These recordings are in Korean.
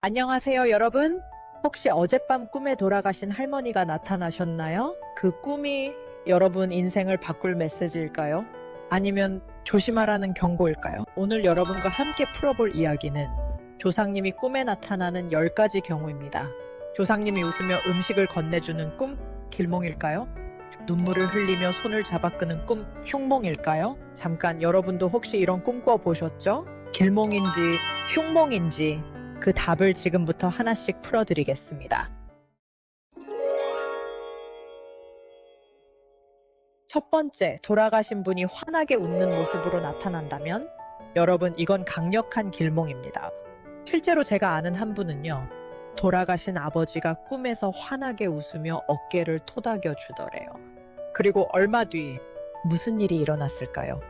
안녕하세요, 여러분. 혹시 어젯밤 꿈에 돌아가신 할머니가 나타나셨나요? 그 꿈이 여러분 인생을 바꿀 메시지일까요? 아니면 조심하라는 경고일까요? 오늘 여러분과 함께 풀어볼 이야기는 조상님이 꿈에 나타나는 10가지 경우입니다. 조상님이 웃으며 음식을 건네주는 꿈, 길몽일까요? 눈물을 흘리며 손을 잡아 끄는 꿈, 흉몽일까요? 잠깐 여러분도 혹시 이런 꿈 꿔 보셨죠? 길몽인지 흉몽인지 그 답을 지금부터 하나씩 풀어드리겠습니다. 첫 번째, 돌아가신 분이 환하게 웃는 모습으로 나타난다면 여러분 이건 강력한 길몽입니다. 실제로 제가 아는 한 분은요. 돌아가신 아버지가 꿈에서 환하게 웃으며 어깨를 토닥여 주더래요. 그리고 얼마 뒤 무슨 일이 일어났을까요?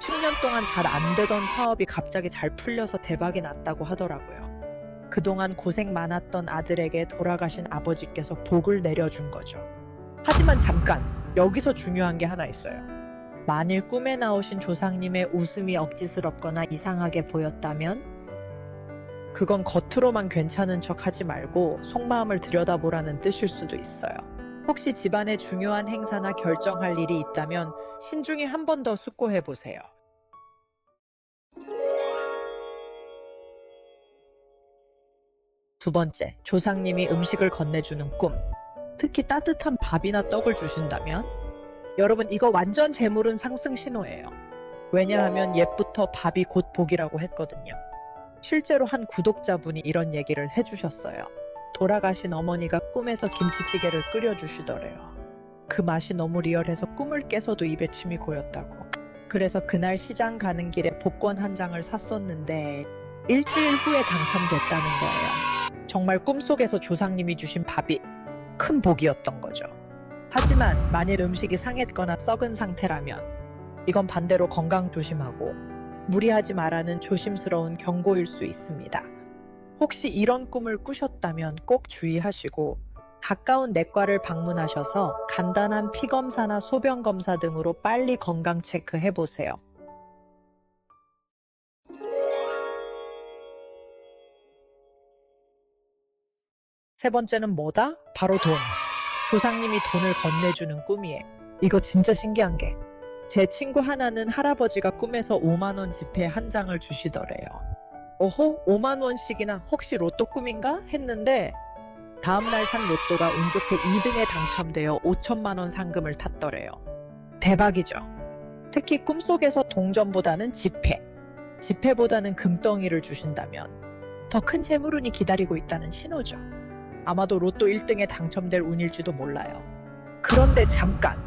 10년 동안 잘 안 되던 사업이 갑자기 잘 풀려서 대박이 났다고 하더라고요. 그동안 고생 많았던 아들에게 돌아가신 아버지께서 복을 내려준 거죠. 하지만 잠깐, 여기서 중요한 게 하나 있어요. 만일 꿈에 나오신 조상님의 웃음이 억지스럽거나 이상하게 보였다면, 그건 겉으로만 괜찮은 척 하지 말고 속마음을 들여다보라는 뜻일 수도 있어요. 혹시 집안에 중요한 행사나 결정할 일이 있다면 신중히 한 번 더 숙고해 보세요. 두 번째, 조상님이 음식을 건네주는 꿈. 특히 따뜻한 밥이나 떡을 주신다면 여러분 이거 완전 재물은 상승 신호예요. 왜냐하면 옛부터 밥이 곧 복이라고 했거든요. 실제로 한 구독자분이 이런 얘기를 해주셨어요. 돌아가신 어머니가 꿈에서 김치찌개를 끓여주시더래요. 그 맛이 너무 리얼해서 꿈을 깨서도 입에 침이 고였다고. 그래서 그날 시장 가는 길에 복권 한 장을 샀었는데 일주일 후에 당첨됐다는 거예요. 정말 꿈속에서 조상님이 주신 밥이 큰 복이었던 거죠. 하지만 만일 음식이 상했거나 썩은 상태라면 이건 반대로 건강 조심하고 무리하지 말라는 조심스러운 경고일 수 있습니다. 혹시 이런 꿈을 꾸셨다면 꼭 주의하시고 가까운 내과를 방문하셔서 간단한 피 검사나 소변 검사 등으로 빨리 건강 체크해 보세요. 세 번째는 뭐다? 바로 돈. 조상님이 돈을 건네주는 꿈이에요. 이거 진짜 신기한 게. 제 친구 하나는 할아버지가 꿈에서 5만원 지폐 한 장을 주시더래요. 오호? 5만원씩이나 혹시 로또 꿈인가? 했는데, 다음날 산 로또가 운 좋게 2등에 당첨되어 5천만원 상금을 탔더래요. 대박이죠? 특히 꿈속에서 동전보다는 지폐, 지폐보다는 금덩이를 주신다면 더 큰 재물운이 기다리고 있다는 신호죠. 아마도 로또 1등에 당첨될 운일지도 몰라요. 그런데 잠깐!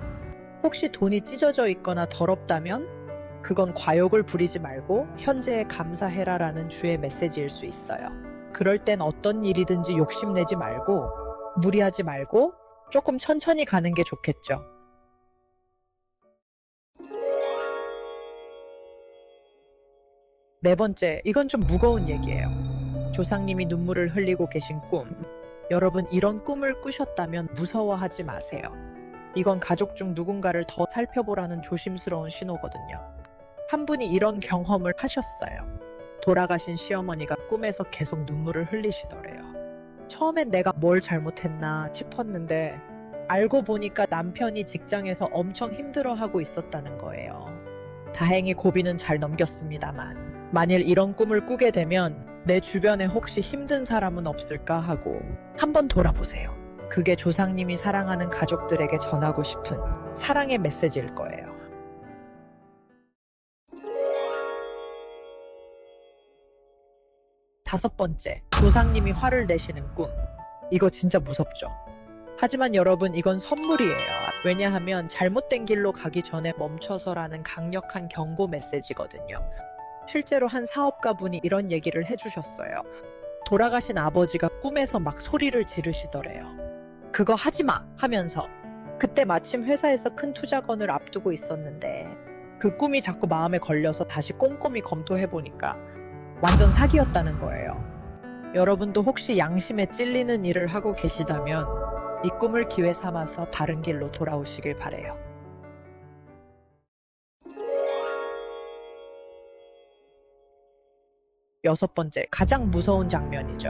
혹시 돈이 찢어져 있거나 더럽다면 그건 과욕을 부리지 말고 현재에 감사해라라는 주의 메시지일 수 있어요. 그럴 땐 어떤 일이든지 욕심내지 말고 무리하지 말고 조금 천천히 가는 게 좋겠죠. 네 번째, 이건 좀 무거운 얘기예요. 조상님이 눈물을 흘리고 계신 꿈. 여러분 이런 꿈을 꾸셨다면 무서워하지 마세요. 이건 가족 중 누군가를 더 살펴보라는 조심스러운 신호거든요. 한 분이 이런 경험을 하셨어요. 돌아가신 시어머니가 꿈에서 계속 눈물을 흘리시더래요. 처음엔 내가 뭘 잘못했나 싶었는데 알고 보니까 남편이 직장에서 엄청 힘들어하고 있었다는 거예요. 다행히 고비는 잘 넘겼습니다만 만일 이런 꿈을 꾸게 되면 내 주변에 혹시 힘든 사람은 없을까 하고 한번 돌아보세요. 그게 조상님이 사랑하는 가족들에게 전하고 싶은 사랑의 메시지일 거예요. 다섯 번째, 조상님이 화를 내시는 꿈. 이거 진짜 무섭죠. 하지만 여러분, 이건 선물이에요. 왜냐하면 잘못된 길로 가기 전에 멈춰서라는 강력한 경고 메시지거든요. 실제로 한 사업가 분이 이런 얘기를 해주셨어요. 돌아가신 아버지가 꿈에서 막 소리를 지르시더래요. 그거 하지 마! 하면서. 그때 마침 회사에서 큰 투자건을 앞두고 있었는데 그 꿈이 자꾸 마음에 걸려서 다시 꼼꼼히 검토해보니까 완전 사기였다는 거예요. 여러분도 혹시 양심에 찔리는 일을 하고 계시다면 이 꿈을 기회 삼아서 바른 길로 돌아오시길 바래요. 여섯 번째, 가장 무서운 장면이죠.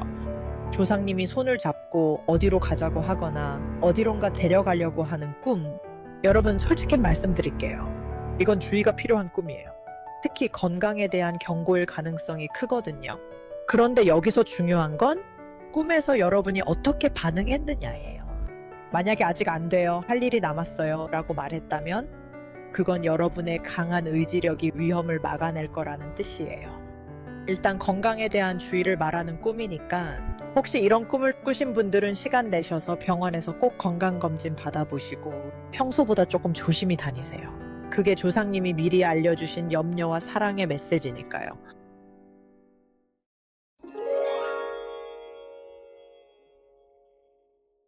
조상님이 손을 잡고 어디로 가자고 하거나 어디론가 데려가려고 하는 꿈. 여러분, 솔직히 말씀드릴게요. 이건 주의가 필요한 꿈이에요. 특히 건강에 대한 경고일 가능성이 크거든요. 그런데 여기서 중요한 건 꿈에서 여러분이 어떻게 반응했느냐예요. 만약에 아직 안 돼요, 할 일이 남았어요 라고 말했다면 그건 여러분의 강한 의지력이 위험을 막아낼 거라는 뜻이에요. 일단 건강에 대한 주의를 말하는 꿈이니까 혹시 이런 꿈을 꾸신 분들은 시간 내셔서 병원에서 꼭 건강검진 받아보시고 평소보다 조금 조심히 다니세요. 그게 조상님이 미리 알려주신 염려와 사랑의 메시지니까요.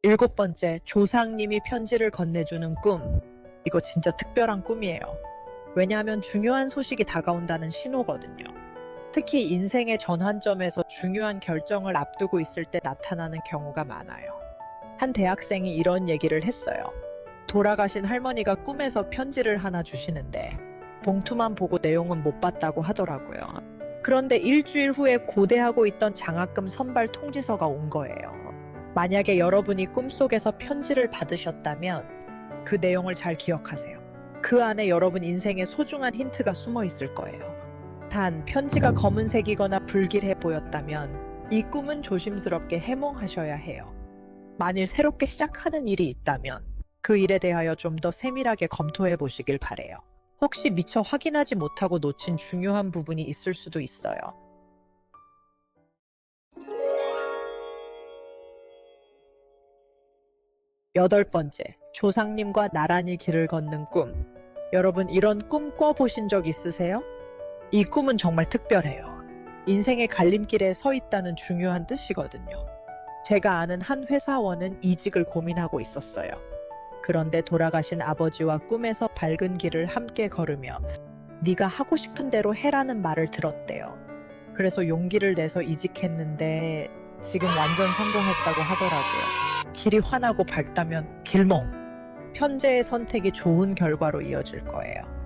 일곱 번째, 조상님이 편지를 건네주는 꿈. 이거 진짜 특별한 꿈이에요. 왜냐하면 중요한 소식이 다가온다는 신호거든요. 특히 인생의 전환점에서 중요한 결정을 앞두고 있을 때 나타나는 경우가 많아요. 한 대학생이 이런 얘기를 했어요. 돌아가신 할머니가 꿈에서 편지를 하나 주시는데 봉투만 보고 내용은 못 봤다고 하더라고요. 그런데 일주일 후에 고대하고 있던 장학금 선발 통지서가 온 거예요. 만약에 여러분이 꿈속에서 편지를 받으셨다면 그 내용을 잘 기억하세요. 그 안에 여러분 인생의 소중한 힌트가 숨어 있을 거예요. 단, 편지가 검은색이거나 불길해 보였다면 이 꿈은 조심스럽게 해몽하셔야 해요. 만일 새롭게 시작하는 일이 있다면 그 일에 대하여 좀 더 세밀하게 검토해 보시길 바래요. 혹시 미처 확인하지 못하고 놓친 중요한 부분이 있을 수도 있어요. 여덟 번째, 조상님과 나란히 길을 걷는 꿈. 여러분, 이런 꿈 꿔보신 적 있으세요? 이 꿈은 정말 특별해요. 인생의 갈림길에 서 있다는 중요한 뜻이거든요. 제가 아는 한 회사원은 이직을 고민하고 있었어요. 그런데 돌아가신 아버지와 꿈에서 밝은 길을 함께 걸으며 네가 하고 싶은 대로 해라는 말을 들었대요. 그래서 용기를 내서 이직했는데 지금 완전 성공했다고 하더라고요. 길이 환하고 밝다면 길몽. 현재의 선택이 좋은 결과로 이어질 거예요.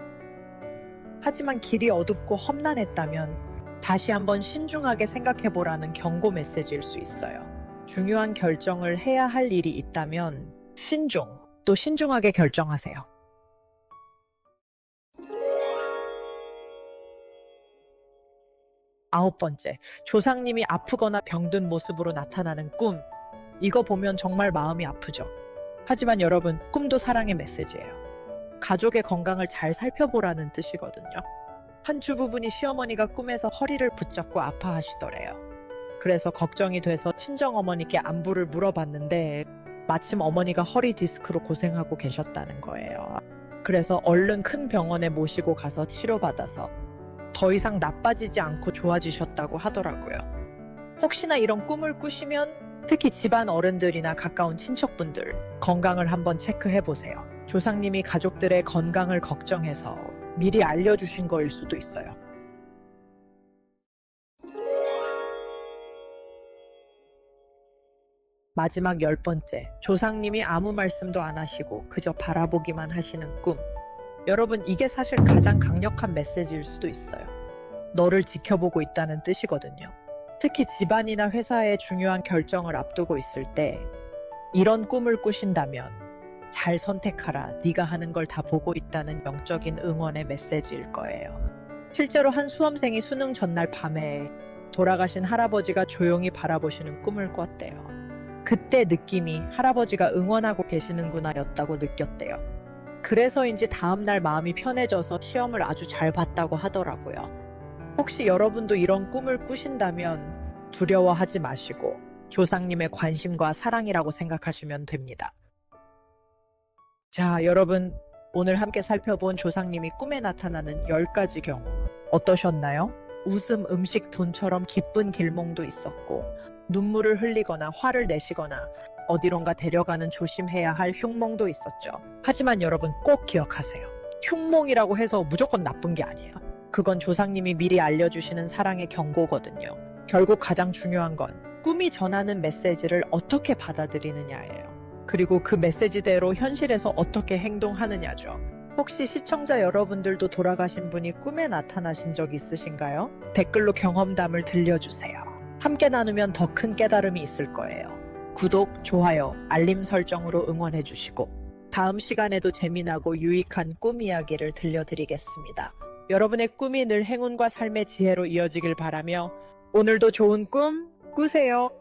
하지만 길이 어둡고 험난했다면 다시 한번 신중하게 생각해 보라는 경고 메시지일 수 있어요. 중요한 결정을 해야 할 일이 있다면 신중, 또 신중하게 결정하세요. 아홉 번째, 조상님이 아프거나 병든 모습으로 나타나는 꿈. 이거 보면 정말 마음이 아프죠. 하지만 여러분, 꿈도 사랑의 메시지예요. 가족의 건강을 잘 살펴보라는 뜻이거든요. 한 주부분이 시어머니가 꿈에서 허리를 붙잡고 아파하시더래요. 그래서 걱정이 돼서 친정 어머니께 안부를 물어봤는데 마침 어머니가 허리 디스크로 고생하고 계셨다는 거예요. 그래서 얼른 큰 병원에 모시고 가서 치료받아서 더 이상 나빠지지 않고 좋아지셨다고 하더라고요. 혹시나 이런 꿈을 꾸시면 특히 집안 어른들이나 가까운 친척분들 건강을 한번 체크해 보세요. 조상님이 가족들의 건강을 걱정해서 미리 알려주신 거일 수도 있어요. 마지막 열 번째, 조상님이 아무 말씀도 안 하시고 그저 바라보기만 하시는 꿈. 여러분, 이게 사실 가장 강력한 메시지일 수도 있어요. 너를 지켜보고 있다는 뜻이거든요. 특히 집안이나 회사의 중요한 결정을 앞두고 있을 때 이런 꿈을 꾸신다면 잘 선택하라. 네가 하는 걸 다 보고 있다는 영적인 응원의 메시지일 거예요. 실제로 한 수험생이 수능 전날 밤에 돌아가신 할아버지가 조용히 바라보시는 꿈을 꿨대요. 그때 느낌이 할아버지가 응원하고 계시는구나 였다고 느꼈대요. 그래서인지 다음날 마음이 편해져서 시험을 아주 잘 봤다고 하더라고요. 혹시 여러분도 이런 꿈을 꾸신다면 두려워하지 마시고 조상님의 관심과 사랑이라고 생각하시면 됩니다. 자, 여러분, 오늘 함께 살펴본 조상님이 꿈에 나타나는 10가지 경우 어떠셨나요? 웃음, 음식, 돈처럼 기쁜 길몽도 있었고 눈물을 흘리거나 화를 내시거나 어디론가 데려가는 조심해야 할 흉몽도 있었죠. 하지만 여러분 꼭 기억하세요. 흉몽이라고 해서 무조건 나쁜 게 아니에요. 그건 조상님이 미리 알려주시는 사랑의 경고거든요. 결국 가장 중요한 건 꿈이 전하는 메시지를 어떻게 받아들이느냐예요. 그리고 그 메시지대로 현실에서 어떻게 행동하느냐죠. 혹시 시청자 여러분들도 돌아가신 분이 꿈에 나타나신 적 있으신가요? 댓글로 경험담을 들려주세요. 함께 나누면 더 큰 깨달음이 있을 거예요. 구독, 좋아요, 알림 설정으로 응원해주시고 다음 시간에도 재미나고 유익한 꿈 이야기를 들려드리겠습니다. 여러분의 꿈이 늘 행운과 삶의 지혜로 이어지길 바라며 오늘도 좋은 꿈 꾸세요.